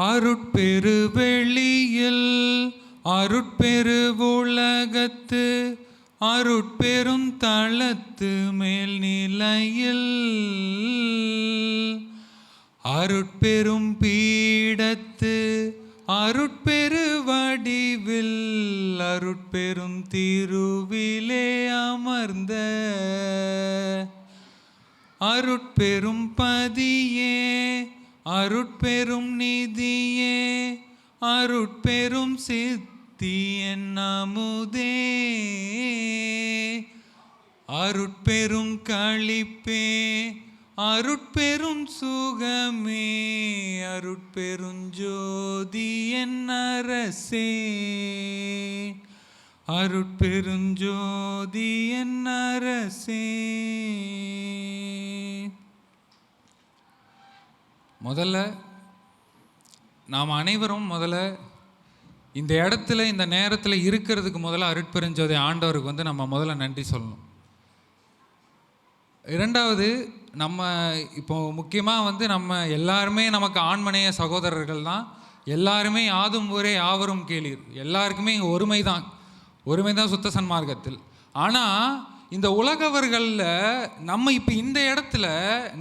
அருட்பெரு வெளியில் அருட்பெரு உலகத்து அருட்பெரும் தளத்து மேல் நிலையில். அருட்பெரும் பீடத்து அருட்பெரு வடிவில் அருட்பெரும் திருவிலே அமர்ந்த. அருட்பெரும் பதியே அருட்பெரும் நிதியே அருட்பெரும் சித்தி என்னமுதே அருட்பெரும் களிப்பே அருட்பெரும் சுகமே அருட்பெருஞ்சோதி என் அரசே. அருட்பெருஞ்சோதி என் அரசே. முதல்ல நாம் அனைவரும் முதல்ல இந்த இடத்துல இந்த நேரத்தில் இருக்கிறதுக்கு முதல்ல அருட்பெருஞ்சோதை ஆண்டவருக்கு வந்து நம்ம முதல்ல நன்றி சொல்லணும். இரண்டாவது நம்ம இப்போ முக்கியமாக வந்து நம்ம எல்லாருமே நமக்கு ஆண்மனைய சகோதரர்கள் தான். எல்லாருமே யாதும் ஊரே யாவரும் கேளீர். எல்லாருக்குமே இங்கே ஒருமை தான். ஒருமை தான் சுத்த சன்மார்க்கத்தில். ஆனால் இந்த உலகவர்களில் நம்ம இப்போ இந்த இடத்துல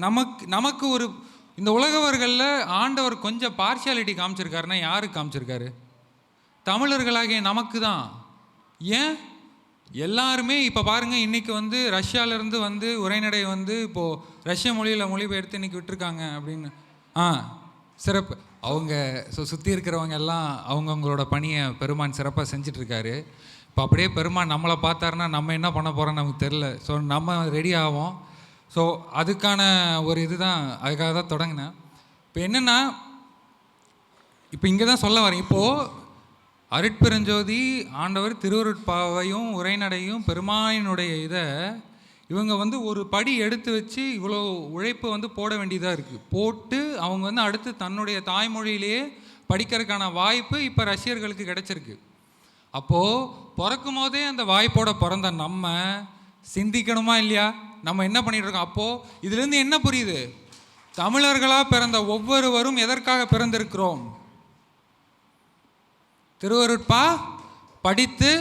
நமக்கு நமக்கு ஒரு இந்த உலகவர்களில் ஆண்டவர் கொஞ்சம் பார்ஷியாலிட்டி காமிச்சிருக்காருன்னா யாருக்கு காமிச்சிருக்காரு? தமிழர்களாகிய நமக்கு தான் ஏன்? எல்லாருமே இப்போ பாருங்கள் இன்றைக்கி வந்து ரஷ்யாவிலேருந்து வந்து உரைநடை வந்து இப்போது ரஷ்ய மொழியில் மொழிபெயர்த்து இன்றைக்கி விட்டுருக்காங்க அப்படின்னு. ஆ சிறப்பு. அவங்க ஸோ சுற்றி இருக்கிறவங்க எல்லாம் அவங்கவுங்களோட பணியை பெருமான் சிறப்பாக செஞ்சிட்ருக்காரு. இப்போ அப்படியே பெருமான் நம்மளை பார்த்தாருன்னா நம்ம என்ன பண்ண போகிறோம்னு நமக்கு தெரில ஸோ நம்ம ரெடி ஆகும் ஸோ அதுக்கான ஒரு இதுதான் அதுக்காக தான் தொடங்கினேன். இப்போ என்னென்னா இப்போ இங்கே தான் சொல்ல வரேன். இப்போது அருட்பெருஞ்சோதி ஆண்டவர் திருவருட்பாவையும் உரைநடையும் பெருமானினுடைய இதை இவங்க வந்து ஒரு படி எடுத்து வச்சு இவ்வளோ உழைப்பு வந்து போட வேண்டியதாக இருக்குது போட்டு அவங்க வந்து அடுத்து தன்னுடைய தாய்மொழியிலேயே படிக்கிறதுக்கான வாய்ப்பு இப்போ ரஷ்யர்களுக்கு கிடைச்சிருக்கு. அப்போது பிறக்கும் போதே அந்த வாய்ப்போட பிறந்த நம்ம சிந்திக்கணுமா இல்லையா? நம்ம என்ன பண்ணிட்டு இருக்கோம்? அப்போது இதுலேருந்து என்ன புரியுது? தமிழர்களாக பிறந்த ஒவ்வொருவரும் எதற்காக பிறந்திருக்கிறோம்? திருவருட்பா படித்து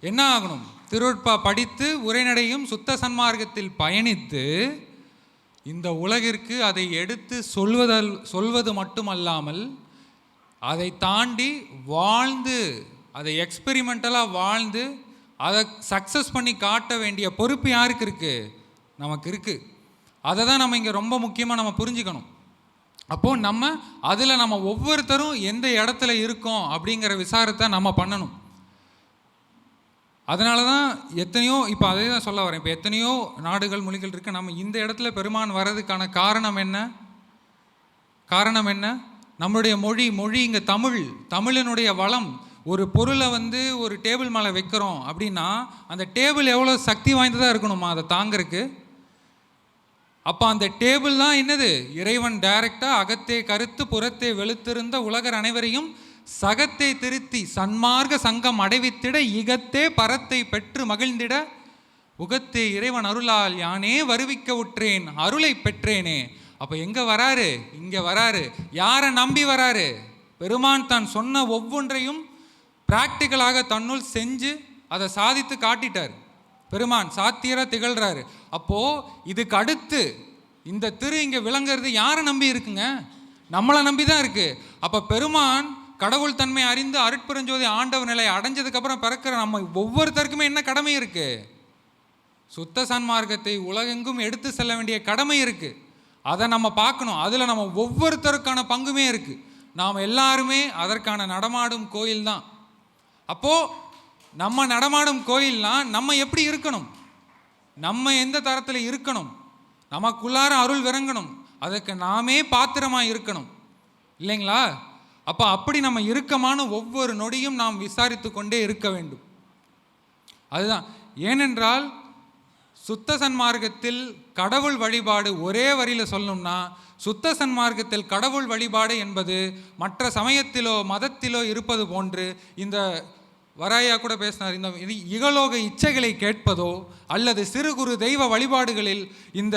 என்ன ஆகணும்? திருவருட்பா படித்து உரைநடையும் சுத்த சன்மார்க்கத்தில் பயணித்து இந்த உலகிற்கு அதை எடுத்து சொல்வதல் சொல்வது மட்டுமல்லாமல் அதை தாண்டி வாழ்ந்து அதை எக்ஸ்பெரிமெண்டலாக வாழ்ந்து அதை சக்ஸஸ் பண்ணி காட்ட வேண்டிய பொறுப்பு யாருக்கு இருக்குது நமக்கு இருக்குது அதை தான் நம்ம இங்கே ரொம்ப முக்கியமாக நம்ம புரிஞ்சுக்கணும். அப்போது நம்ம அதில் நம்ம ஒவ்வொருத்தரும் எந்த இடத்துல இருக்கோம் அப்படிங்கிற விசாரத்தை நம்ம பண்ணணும். அதனால தான் எத்தனையோ இப்போ அதே தான் சொல்ல வரேன். இப்போ எத்தனையோ நாடுகள் மொழிகள் இருக்குது நம்ம இந்த இடத்துல பெருமான் வர்றதுக்கான காரணம் என்ன? காரணம் என்ன? நம்மளுடைய மொழி மொழி இங்கே தமிழ். தமிழினுடைய வளம். ஒரு பொருளை வந்து ஒரு டேபிள் மேலே வைக்கிறோம் அப்படின்னா அந்த டேபிள் எவ்வளோ சக்தி வாய்ந்ததாக இருக்கணுமா? அதை தாங்கிறதுக்கு அப்போ அந்த டேபிள்லாம் என்னது? இறைவன் டைரக்டாக அகத்தே கருத்து புறத்தே வெளுத்திருந்த உலகர் அனைவரையும் சகத்தை திருத்தி சன்மார்க்க சங்கம் அடைவித்திட இகத்தே பரத்தை பெற்று மகிழ்ந்திட உகத்தே இறைவன் அருளால் யானே வருவிக்க உற்றேன் அருளை பெற்றேனே. அப்போ எங்கே வராரு? இங்கே வராரு. யாரை நம்பி வராரு? பெருமான் தான் சொன்ன ஒவ்வொன்றையும் ப்ராக்டிக்கலாக தன்னுள் செஞ்சு அதை சாதித்து காட்டிட்டார். பெருமான் சாத்தியராக திகழ்கிறாரு அப்போது இதுக்கு அடுத்து இந்த திரு இங்கே விளங்குறது யாரை நம்பி இருக்குங்க? நம்மளை நம்பி தான் இருக்குது அப்போ பெருமான் கடவுள் தன்மை அறிந்து அருட்பெருஞ்சோதி ஆண்டவர் நிலை அடைஞ்சதுக்கப்புறம் பிறக்கிற நம்ம ஒவ்வொருத்தருக்குமே என்ன கடமை இருக்குது சுத்த சன்மார்க்கத்தை உலகெங்கும் எடுத்து செல்ல வேண்டிய கடமை இருக்குது அதை நம்ம பார்க்கணும். அதில் நம்ம ஒவ்வொருத்தருக்கான பங்குமே இருக்குது நாம் எல்லாருமே அதற்கான நடமாடும் கோயில் தான் அப்போது நம்ம நடமாடும் கோயில்னா நம்ம எப்படி இருக்கணும்? நம்ம எந்த தரத்தில் இருக்கணும்? நமக்குள்ளார அருள் விறங்கணும் அதுக்கு நாமே பாத்திரமாக இருக்கணும். இல்லைங்களா? அப்போ அப்படி நம்ம இறுக்கமான ஒவ்வொரு நொடியும் நாம் விசாரித்து கொண்டே இருக்க வேண்டும். அதுதான். ஏனென்றால் சுத்த சன்மார்க்கத்தில் கடவுள் வழிபாடு ஒரே வரியில் சொல்லணும்னா சுத்த சன்மார்க்கத்தில் கடவுள் வழிபாடு என்பது மற்ற சமயத்திலோ மதத்திலோ இருப்பது போன்று இந்த வராயா கூட பேசினார் இந்த இது இகலோக இச்சைகளை கேட்பதோ அல்லது சிறு குறு தெய்வ வழிபாடுகளில் இந்த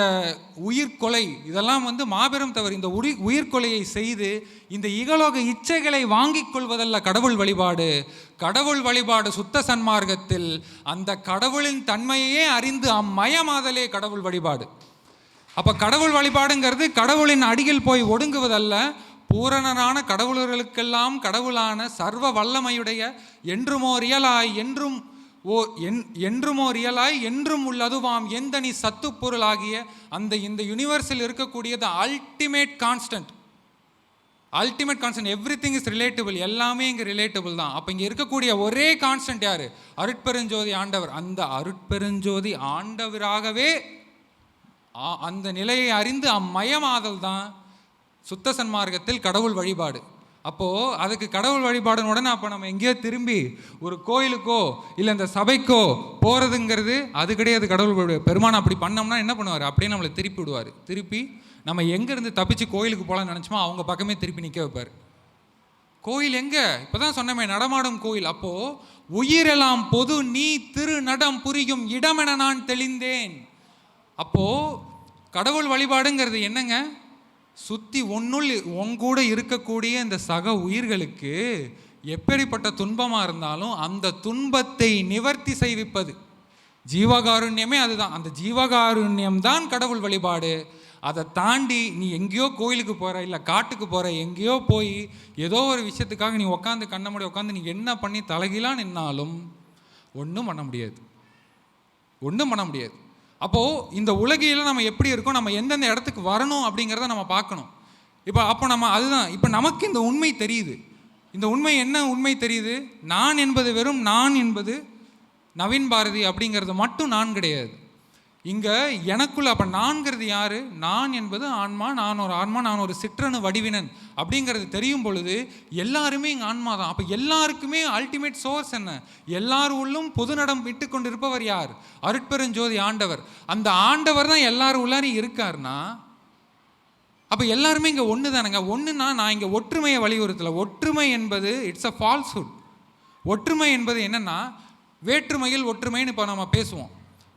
உயிர்கொலை இதெல்லாம் வந்து மாபெரும் தவறு. இந்த உரி உயிர்கொலையை செய்து இந்த இகலோக இச்சைகளை வாங்கிக் கொள்வதல்ல கடவுள் வழிபாடு. கடவுள் வழிபாடு சுத்த சன்மார்க்கத்தில் அந்த கடவுளின் தன்மையே அறிந்து அம்மயமாதலே கடவுள் வழிபாடு. அப்போ கடவுள் வழிபாடுங்கிறது கடவுளின் அடியில் போய் ஒடுங்குவதல்ல பூரணனான கடவுளர்களுக்கெல்லாம் கடவுளான சர்வ வல்லமையுடைய என்றுமோ ரியலாய் என்றும் ஓ என் என்றுமோ ரியலாய் என்றும் உள்ளதுவாம் எந்த சத்து பொருளாகிய அந்த இந்த யூனிவர்ஸில் இருக்கக்கூடியது ultimate constant ultimate constant everything is relatable எல்லாமே இங்கே ரிலேட்டபிள் தான். அப்போ இங்கே இருக்கக்கூடிய ஒரே கான்ஸ்டன்ட் யார்? அருட்பெருஞ்சோதி ஆண்டவர். அந்த அருட்பெருஞ்சோதி ஆண்டவராகவே அந்த நிலையை அறிந்து அம்மயமாதல் தான் சுத்த சன்மார்க்கத்தில் கடவுள் வழிபாடு. அப்போது அதுக்கு கடவுள் வழிபாடுன்னு உடனே அப்போ நம்ம எங்கேயோ திரும்பி ஒரு கோயிலுக்கோ இல்லை இந்த சபைக்கோ போகிறதுங்கிறது அது கிடையாது கடவுள் வழிபாடு பெருமான். அப்படி பண்ணோம்னா என்ன பண்ணுவார்? அப்படியே நம்மளை திருப்பி விடுவார். திருப்பி நம்ம எங்கேருந்து தப்பிச்சு கோயிலுக்கு போகலான்னு நினச்சோமோ அவங்க பக்கமே திருப்பி நிற்க வைப்பார். கோயில் எங்கே? இப்போ தான் சொன்னமே நடமாடும் கோயில். அப்போது உயிரெல்லாம் பொது நீ திரு நடம் புரியும் இடமென நான் தெளிந்தேன். அப்போது கடவுள் வழிபாடுங்கிறது என்னங்க? சுத்தி உன்னுள் உங்கூட இருக்கக்கூடிய இந்த சக உயிர்களுக்கு எப்படிப்பட்ட துன்பமா இருந்தாலும் அந்த துன்பத்தை நிவர்த்தி செய்விப்பது. ஜீவகாருண்யமே அதுதான். அந்த ஜீவகாருண்யம் தான் கடவுள் வழிபாடு. அதை தாண்டி நீ எங்கேயோ கோயிலுக்கு போகிற இல்லை காட்டுக்கு போகிற எங்கேயோ போய் ஏதோ ஒரு விஷயத்துக்காக நீ உட்காந்து கண்ண முடி உட்காந்து நீ என்ன பண்ணி தலைகீழா நின்னாலும் ஒன்றும் பண்ண முடியாது. ஒன்றும் பண்ண முடியாது. அப்போது இந்த உலகையில் நம்ம எப்படி இருக்கோம் நம்ம எந்தெந்த இடத்துக்கு வரணும் அப்படிங்கிறத நம்ம பார்க்கணும். இப்போ அப்போ நம்ம அதுதான். இப்போ நமக்கு இந்த உண்மை தெரியுது. இந்த உண்மை என்ன உண்மை தெரியுது? நான் என்பது வெறும் நான் என்பது நவீன் பாரதி அப்படிங்கிறது மட்டும் நான் கிடையாது. இங்கே எனக்குள்ள அப்போ நான்கிறது யார்? நான் என்பது ஆன்மா நான் ஒரு ஆன்மா நான் ஒரு சிற்றணு வடிவினன். அப்படிங்கிறது தெரியும் பொழுது எல்லாருமே இங்கே ஆன்மா தான் அப்போ எல்லாருக்குமே அல்டிமேட் சோர்ஸ் என்ன? எல்லார் உள்ளும் பொது நடம் விட்டு கொண்டு இருப்பவர் யார்? அருட்பெருஞ்சோதி ஆண்டவர். அந்த ஆண்டவர் தான் எல்லார் உள்ளாரையும் இருக்காருன்னா அப்போ எல்லாருமே இங்கே ஒன்று தானேங்க ஒன்றுனா நான் இங்கே ஒற்றுமையை வலியுறுத்தலை. ஒற்றுமை என்பது இட்ஸ் அ ஃபால்ஸ்ஹுட் ஒற்றுமை என்பது என்னன்னா வேற்றுமையில் ஒற்றுமைன்னு இப்போ நம்ம பேசுவோம்.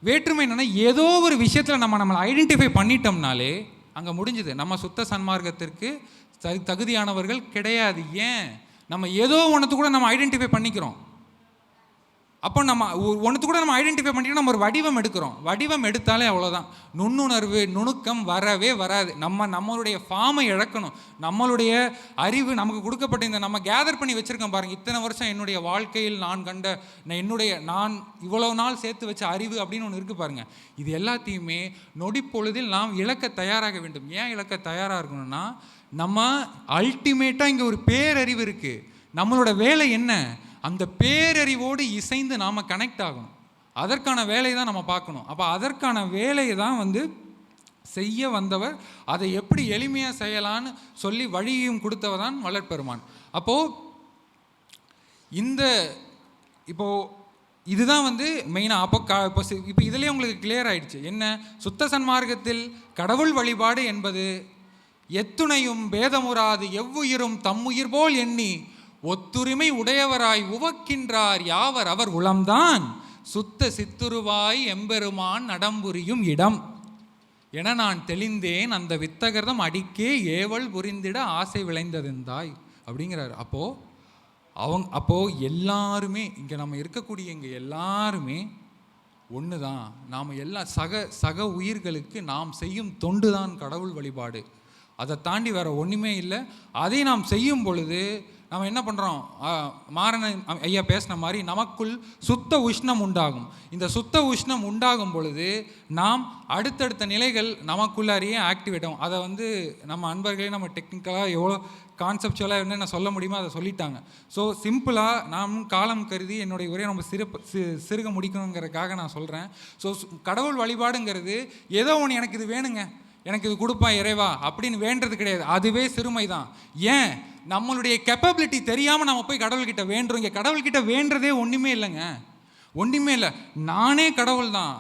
வேற்றுமை என்னென்னா ஏதோ ஒரு விஷயத்தில் நம்ம நம்மளை ஐடென்டிஃபை பண்ணிட்டோம்னாலே அங்கே முடிஞ்சுது. நம்ம சுத்த சன்மார்க்கத்திற்கு தகுதியானவர்கள் கிடையாது. ஏன்? நம்ம ஏதோ ஒன்றத்து கூட நம்ம ஐடென்டிஃபை பண்ணிக்கிறோம். அப்போ நம்ம ஒன்றுத்து கூட நம்ம ஐடென்டிஃபை பண்ணிட்டு நம்ம ஒரு வடிவம் எடுக்கிறோம். வடிவம் எடுத்தாலே அவ்வளோதான். நுண்ணுணர்வு நுணுக்கம் வரவே வராது. நம்ம நம்மளுடைய ஃபார்மை இழக்கணும். நம்மளுடைய அறிவு நமக்கு கொடுக்கப்பட்ட இந்த நம்ம கேதர் பண்ணி வச்சுருக்கோம் பாருங்கள் இத்தனை வருஷம் என்னுடைய வாழ்க்கையில் நான் கண்ட நான் என்னுடைய நான் இவ்வளோ நாள் சேர்த்து வச்ச அறிவு அப்படின்னு ஒன்று இருக்குது பாருங்கள் இது எல்லாத்தையுமே நொடிப்பொழுதில் நாம் இழக்க தயாராக வேண்டும். ஏன் இழக்க தயாராக இருக்கணும்னா நம்ம அல்டிமேட்டாக இங்கே ஒரு பேரறிவு இருக்குது நம்மளோட வேலை என்ன? அந்த பேரறிவோடு இசைந்து நாம் கனெக்ட் ஆகணும். அதற்கான வேலையை தான் நம்ம பார்க்கணும். அப்போ அதற்கான வேலையை தான் வந்து செய்ய வந்தவர் அதை எப்படி எளிமையாக செய்யலான்னு சொல்லி வழியையும் கொடுத்தவர் தான் வளர்ப்பெருமான். அப்போது இந்த இப்போது இதுதான் வந்து மெயினாக அப்போ க இப்போ இப்போ இதுலேயே உங்களுக்கு கிளியர் ஆயிடுச்சு. என்ன? சுத்த சன்மார்க்கத்தில் கடவுள் வழிபாடு என்பது எத்துணையும் பேதமுறாது எவ்வுயிரும் தம்முயிர் போல் எண்ணி ஒத்துரிமை உடையவராய் உவக்கின்றார் யாவர்? அவர் உளம்தான். சுத்த சித்துருவாய் எம்பெருமான் நடம்புரியும் இடம். என நான் தெளிந்தேன் அந்த வித்தகர்தம் அடிக்கே ஏவல் புரிந்திட ஆசை விளைந்ததெந்தாய்? அப்படிங்கிறார். அப்போ அவங்க அப்போ எல்லாருமே இங்கே நம்ம இருக்கக்கூடிய இங்கே எல்லாருமே ஒன்று தான் நாம் எல்லா சக சக உயிர்களுக்கு நாம் செய்யும் தொண்டு தான் கடவுள் வழிபாடு. அதை தாண்டி வேற ஒன்றுமே இல்லை. அதை நாம் செய்யும் பொழுது நம்ம என்ன பண்ணுறோம் மாறன ஐயா பேசின மாதிரி நமக்குள் சுத்த உஷ்ணம் உண்டாகும். இந்த சுத்த உஷ்ணம் உண்டாகும் பொழுது நாம் அடுத்தடுத்த நிலைகள் நமக்குள்ளாரியே ஆக்டிவேட் ஆகும் அதை வந்து நம்ம அன்பர்களே நம்ம டெக்னிக்கலாக எவ்வளோ கான்செப்டுவலாக என்னென்ன சொல்ல முடியுமோ அதை சொல்லிட்டாங்க. ஸோ சிம்பிளாக நாம் காலம் கருதி என்னுடைய உரையை நம்ம சிறப்பு சி சிறுக முடிக்கணுங்கிறதுக்காக நான் சொல்கிறேன் ஸோ கடவுள் வழிபாடுங்கிறது ஏதோ ஒன்று எனக்கு இது வேணுங்க. எனக்கு இது கொடுப்பான் இறைவா அப்படின்னு வேண்டது கிடையாது. அதுவே சிறுமை தான் ஏன்? நம்மளுடைய கெப்பபிலிட்டி தெரியாமல் நம்ம போய் கடவுள்கிட்ட வேண்டுறோம். இங்கே கடவுள்கிட்ட வேண்டுறதே ஒன்றுமே இல்லைங்க. ஒன்றுமே இல்லை. நானே கடவுள் தான்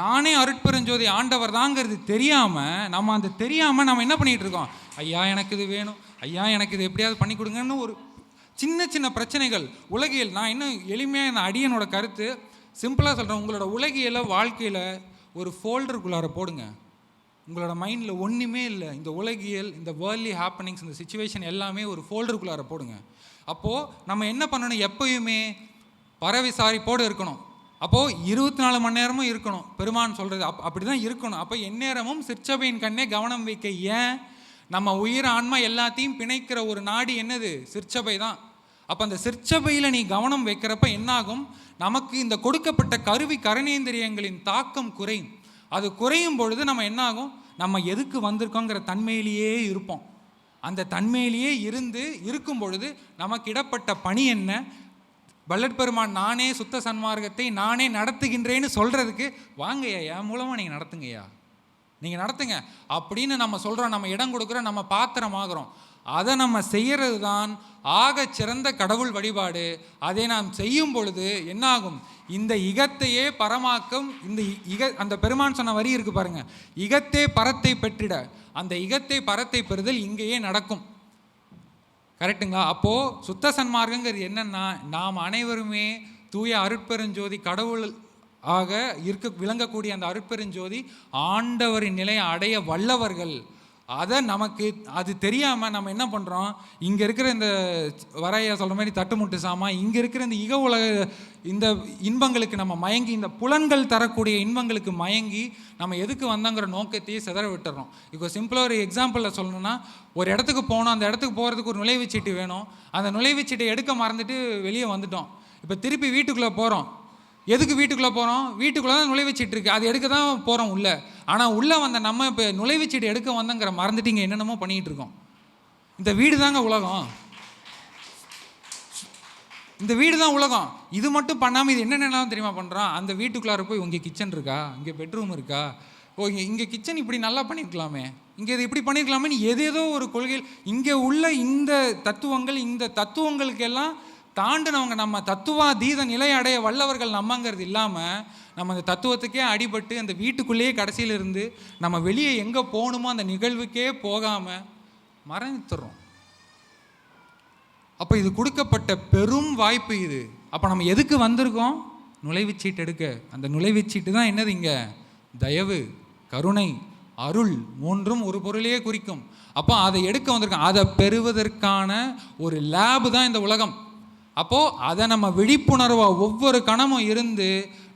நானே அருட்பெருஞ்சோதி ஆண்டவர் தாங்கிறது தெரியாமல் நம்ம அந்த தெரியாமல் நம்ம என்ன பண்ணிகிட்டு இருக்கோம்? ஐயா எனக்கு இது வேணும். ஐயா எனக்கு இது எப்படியாவது பண்ணி கொடுங்கன்னு ஒரு சின்ன சின்ன பிரச்சனைகள். உலகியல் நான் இன்னும் எளிமையாக இந்த அடியனோட கருத்து சிம்பிளாக சொல்கிறேன் உங்களோட உலகியலை வாழ்க்கையில் ஒரு ஃபோல்டருக்குள்ளார போடுங்க. உங்களோட மைண்டில் ஒன்றுமே இல்லை. இந்த உலகியல் இந்த வேர்லி ஹாப்பனிங்ஸ் இந்த சுச்சுவேஷன் எல்லாமே ஒரு ஃபோல்டருக்குள்ளார போடுங்க. அப்போது நம்ம என்ன பண்ணணும்? எப்பயுமே பறவிசாரிப்போடு இருக்கணும். அப்போது இருபத்தி நாலு மணி நேரமும் இருக்கணும். பெருமான் சொல்கிறது அப் அப்படி தான் இருக்கணும். அப்போ எந்நேரமும் சிற்சபையின் கண்ணே கவனம் வைக்க ஏன்? நம்ம உயிர் ஆன்மா எல்லாத்தையும் பிணைக்கிற ஒரு நாடு என்னது? சிற்சபை தான். அப்போ அந்த சிற்சபையில் நீ கவனம் வைக்கிறப்ப என்னாகும்? நமக்கு இந்த கொடுக்கப்பட்ட கருவி கரணேந்திரியங்களின் தாக்கம் குறையும். அது குறையும் பொழுது நம்ம என்ன ஆகும் நம்ம எதுக்கு வந்திருக்கோங்கிற தன்மையிலேயே இருப்போம். அந்த தன்மையிலேயே இருந்து இருக்கும் பொழுது நமக்கு இடப்பட்ட பணி என்ன? வல்லற்பெருமான் நானே சுத்த சன்மார்க்கத்தை நானே நடத்துகின்றேன்னு சொல்கிறதுக்கு வாங்கய்யா ஐயா மூலமாக நீங்கள் நடத்துங்கய்யா. நீங்கள் நடத்துங்க. அப்படின்னு நம்ம சொல்கிறோம் நம்ம இடம் கொடுக்குறோம் நம்ம பாத்திரமாகிறோம். அதை நம்ம செய்கிறது தான் ஆக சிறந்த கடவுள் வழிபாடு. அதை நாம் செய்யும் பொழுது என்னாகும்? இந்த இகத்தையே பரமாக்கும் இந்த இக அந்த பெருமான் சொன்ன வரி இருக்கு பாருங்க. இகத்தே பரத்தை பெற்றிட. அந்த இகத்தை பரத்தை பெறுதல் இங்கேயே நடக்கும். கரெக்டுங்களா அப்போது சுத்த சன்மார்க்கங்கிறது என்னன்னா நாம் அனைவருமே தூய அருட்பெருஞ்சோதி கடவுள் ஆக இருக்க விளங்கக்கூடிய அந்த அருட்பெருஞ்சோதி ஆண்டவரின் நிலையை அடைய வல்லவர்கள். அதை நமக்கு அது தெரியாமல் நம்ம என்ன பண்ணுறோம் இங்கே இருக்கிற இந்த வரைய சொல்கிற மாதிரி தட்டுமுட்டு சாமா இங்கே இருக்கிற இந்த இக உலக இந்த இன்பங்களுக்கு நம்ம மயங்கி இந்த புலன்கள் தரக்கூடிய இன்பங்களுக்கு மயங்கி நம்ம எதுக்கு வந்தோங்கிற நோக்கத்தையே சிதற விட்டுறோம். இப்போ சிம்பிளாக ஒரு எக்ஸாம்பிளில் சொல்லணும்னா ஒரு இடத்துக்கு போகணும் அந்த இடத்துக்கு போகிறதுக்கு ஒரு நுழைவுச்சீட்டு வேணும். அந்த நுழைவுச்சீட்டை எடுக்க மறந்துட்டு வெளியே வந்துட்டோம். இப்போ திருப்பி வீட்டுக்குள்ளே போகிறோம் எதுக்கு வீட்டுக்குள்ளே போகிறோம் வீட்டுக்குள்ளே தான் நுழைவுச்சீட்டு இருக்குது அது எடுக்க தான் போகிறோம் உள்ளே. ஆனால் உள்ளே வந்த நம்ம இப்போ நுழைவுச்சீடு எடுக்க வந்தங்கிற மறந்துட்டீங்க என்னென்னமோ பண்ணிகிட்டு இருக்கோம். இந்த வீடு தாங்க உலகம். இந்த வீடு தான் உலகம். இது மட்டும் பண்ணாமல் இது என்னென்னலாம் தெரியுமா பண்ணுறோம் அந்த வீட்டுக்குள்ளார போய் இங்கே கிச்சன் இருக்கா? இங்கே பெட்ரூம் இருக்கா? ஓ இங்கே இங்கே கிச்சன் இப்படி நல்லா பண்ணியிருக்கலாமே இங்கே இது இப்படி பண்ணியிருக்கலாமே எதேதோ எது ஏதோ ஒரு கொள்கையில் இங்கே உள்ள இந்த தத்துவங்கள் இந்த தத்துவங்களுக்கெல்லாம் தாண்டினவங்க நம்ம தத்துவாதீத நிலை அடைய வல்லவர்கள் நம்மங்கிறது இல்லாமல் நம்ம அந்த தத்துவத்துக்கே அடிபட்டு அந்த வீட்டுக்குள்ளேயே கடைசியில் இருந்து நம்ம வெளியே எங்கே போகணுமோ அந்த நிகழ்வுக்கே போகாமல் மறைத்துறோம் அப்போ இது கொடுக்கப்பட்ட பெரும் வாய்ப்பு இது. அப்போ நம்ம எதுக்கு வந்திருக்கோம்? நுழைவுச்சீட்டு எடுக்க. அந்த நுழைவுச்சீட்டு தான் என்னது இங்கே? தயவு கருணை அருள் மூன்றும் ஒரு பொருளையே குறிக்கும். அப்போ அதை எடுக்க வந்திருக்கோம். அதை பெறுவதற்கான ஒரு லேபு தான் இந்த உலகம். அப்போது அதை நம்ம விழிப்புணர்வாக ஒவ்வொரு கணமும் இருந்து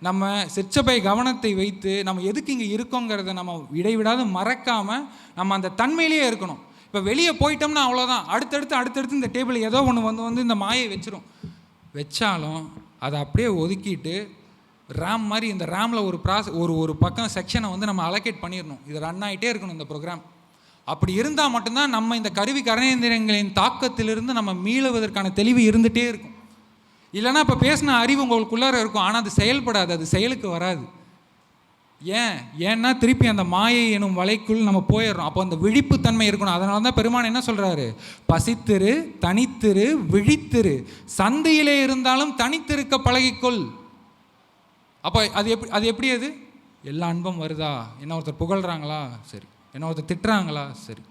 நம்ம சிற்சபை கவனத்தை வைத்து நம்ம எதுக்கு இங்கே இருக்கோங்கிறத நம்ம இடைவிடாது மறக்காமல் நம்ம அந்த தன்மையிலேயே இருக்கணும். இப்போ வெளியே போயிட்டோம்னா அவ்வளோதான் அடுத்தடுத்து அடுத்தடுத்து இந்த டேபிள் ஏதோ ஒன்று வந்து வந்து இந்த மாயை வச்சிரும். வச்சாலும் அதை அப்படியே ஒதுக்கிட்டு ரேம் மாதிரி இந்த ரேமில் ஒரு ப்ராஸ் ஒரு ஒரு பக்கம் செக்ஷனை வந்து நம்ம அலோகேட் பண்ணிடணும். இது ரன் ஆகிட்டே இருக்கணும் இந்த ப்ரோக்ராம் அப்படி இருந்தால் மட்டும்தான் நம்ம இந்த கருவி கரணேந்திரங்களின் தாக்கத்திலிருந்து நம்ம மீளுவதற்கான தெளிவு இருந்துகிட்டே இருக்கும். இல்லைன்னா இப்போ பேசின அறிவு உங்களுக்குள்ளார இருக்கும். ஆனால் அது செயல்படாது. அது செயலுக்கு வராது. ஏன்? ஏன்னா திருப்பி அந்த மாயை எனும் வலைக்குள் நம்ம போயிடுறோம். அப்போ அந்த விழிப்புத்தன்மை இருக்கணும். அதனால தான் பெருமான் என்ன சொல்கிறாரு பசித்திரு தனித்திரு விழித்திரு. சந்தையிலே இருந்தாலும் தனித்திருக்க பழகிக்கொள். அப்போ அது எப்படி அது எப்படி அது? எல்லா அன்பும் வருதா? என்ன ஒருத்தர் புகழ்கிறாங்களா சரி. என்ன ஒருத்தர் திட்டுறாங்களா? சரி.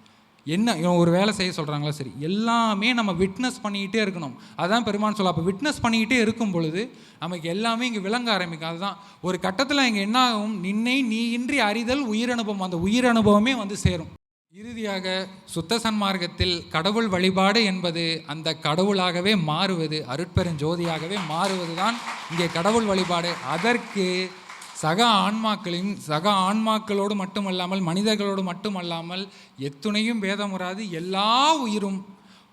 என்ன இவன் ஒரு வேலை செய்ய சொல்கிறாங்களா சரி எல்லாமே நம்ம விட்னஸ் பண்ணிக்கிட்டே இருக்கணும். அதான் பெருமான் சொல்ல அப்போ விட்னஸ் பண்ணிக்கிட்டே இருக்கும் பொழுது நமக்கு எல்லாமே இங்கே விளங்க ஆரம்பிக்கும். அதுதான் ஒரு கட்டத்தில் இங்கே என்ன ஆகும்? நின்னை நீ இன்றி அறிதல் உயிரனுபவம். அந்த உயிரனுபவமே வந்து சேரும். இறுதியாக சுத்த சன்மார்க்கத்தில் கடவுள் வழிபாடு என்பது அந்த கடவுளாகவே மாறுவது அருட்பெருஞ்சோதியாகவே மாறுவது தான் இங்கே கடவுள் வழிபாடு. அதற்கு சக ஆன்மாக்களின் சக ஆன்மாக்களோடு மட்டுமல்லாமல் மனிதர்களோடு மட்டுமல்லாமல் எத்துணையும் பேதமுறாது எல்லா உயிரும்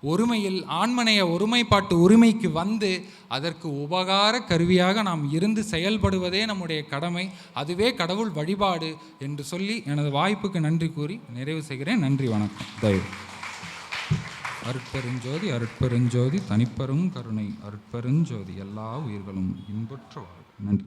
ஒருமையில் ஆண்மனைய ஒருமைப்பாட்டு உரிமைக்கு வந்து அதற்கு உபகார கருவியாக நாம் இருந்து செயல்படுவதே நம்முடைய கடமை. அதுவே கடவுள் வழிபாடு என்று சொல்லி எனது வாய்ப்புக்கு நன்றி கூறி நிறைவு செய்கிறேன். நன்றி வணக்கம். தயவு. அருட்பெருஞ்சோதி அருட்பெருஞ்சோதி தனிப்பெரும் கருணை. அருட்பெருஞ்சோதி எல்லா உயிர்களும் இன்புற்ற. நன்றி.